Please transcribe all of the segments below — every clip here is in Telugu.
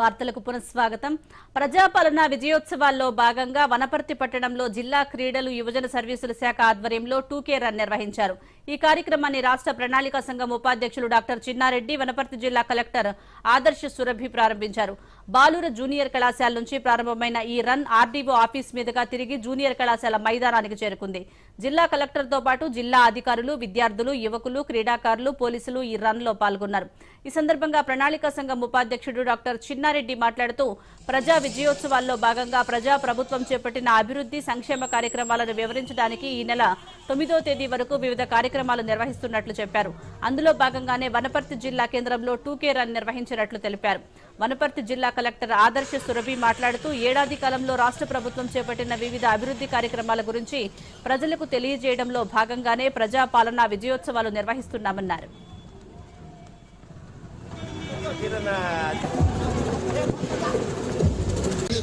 వార్తలకు పునఃస్వాగతం. ప్రజాపాలన విజయోత్సవాల్లో భాగంగా వనపర్తి పట్టణంలో జిల్లా క్రీడలు యువజన సర్వీసుల శాఖ ఆధ్వర్యంలో టూకే రన్ నిర్వహించారు. ఈ కార్యక్రమాన్ని రాష్ట్ర ప్రణాళిక సంఘం ఉపాధ్యక్షులు డాక్టర్ చిన్నారెడ్డి వనపర్తి జిల్లా కలెక్టర్ ఆదర్శ సురభి ప్రారంభించారు. బాలూర జూనియర్ కళాశాల నుంచి ప్రారంభమైన ఈ రన్ ఆర్డీఓ ఆఫీస్ మీదుగా తిరిగి జూనియర్ కళాశాల మైదానానికి చేరుకుంది. జిల్లా కలెక్టర్తో పాటు జిల్లా అధికారులు విద్యార్థులు యువకులు క్రీడాకారులు పోలీసులు ఈ రన్లో పాల్గొన్నారు. ఈ సందర్భంగా ప్రణాళిక సంఘం ఉపాధ్యక్షుడు డాక్టర్ రమణారెడ్డి మాట్లాడుతూ ప్రజా విజయోత్సవాల్లో భాగంగా ప్రజా ప్రభుత్వం చేపట్టిన అభివృద్ధి సంక్షేమ కార్యక్రమాలను వివరించడానికి ఈ నెల తొమ్మిదో తేదీ వరకు వివిధ కార్యక్రమాలు నిర్వహిస్తున్నట్లు చెప్పారు. అందులో భాగంగానే వనపర్తి జిల్లా కేంద్రంలో టూకే రన్ నిర్వహించినట్లు తెలిపారు. వనపర్తి జిల్లా కలెక్టర్ ఆదర్శ సురభి మాట్లాడుతూ ఏడాది కాలంలో రాష్ట్ర ప్రభుత్వం చేపట్టిన వివిధ అభివృద్ధి కార్యక్రమాల గురించి ప్రజలకు తెలియజేయడంలో భాగంగానే ప్రజా పాలనా విజయోత్సవాలు నిర్వహిస్తున్నామన్నారు.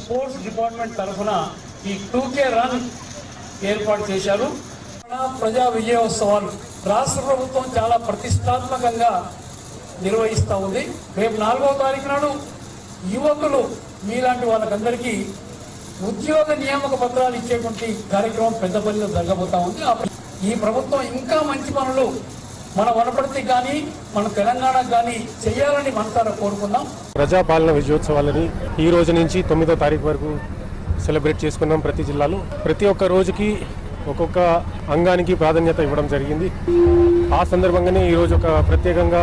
స్పోర్ట్స్ డిపార్ట్మెంట్ తరఫున ఈ టూకే రన్ ఏర్పాటు చేశారు. ప్రజా విజయోత్సవాలు రాష్ట్ర ప్రభుత్వం చాలా ప్రతిష్టాత్మకంగా నిర్వహిస్తూ ఉంది. రేపు నాలుగవ తారీఖు నాడు యువకులు మీలాంటి వాళ్ళకందరికీ ఉద్యోగ నియామక పత్రాలు ఇచ్చేటువంటి కార్యక్రమం పెద్దపల్లిలో జరగబోతా ఉంది. ఈ ప్రభుత్వం ఇంకా మంచి పనులు మన వనపర్తి కానీ మన తెలంగాణకు కానీ చేయాలని మనసారా కోరుకుందాం. ప్రజాపాలన విజయోత్సవాలని ఈ రోజు నుంచి తొమ్మిదో తారీఖు వరకు సెలబ్రేట్ చేసుకున్నాం ప్రతి జిల్లాలో. ప్రతి ఒక్క రోజుకి ఒక్కొక్క అంగానికి ప్రాధాన్యత ఇవ్వడం జరిగింది. ఆ సందర్భంగానే ఈరోజు ఒక ప్రత్యేకంగా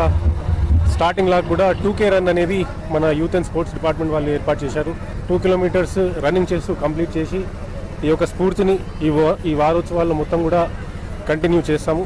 స్టార్టింగ్ లాగా కూడా టూ కే రన్ అనేది మన యూత్ అండ్ స్పోర్ట్స్ డిపార్ట్మెంట్ వాళ్ళు ఏర్పాటు చేశారు. టూ కిలోమీటర్స్ రన్నింగ్ చేస్తూ కంప్లీట్ చేసి ఈ యొక్క స్ఫూర్తిని ఈ ఈ వారోత్సవాల్లో మొత్తం కూడా కంటిన్యూ చేస్తాము.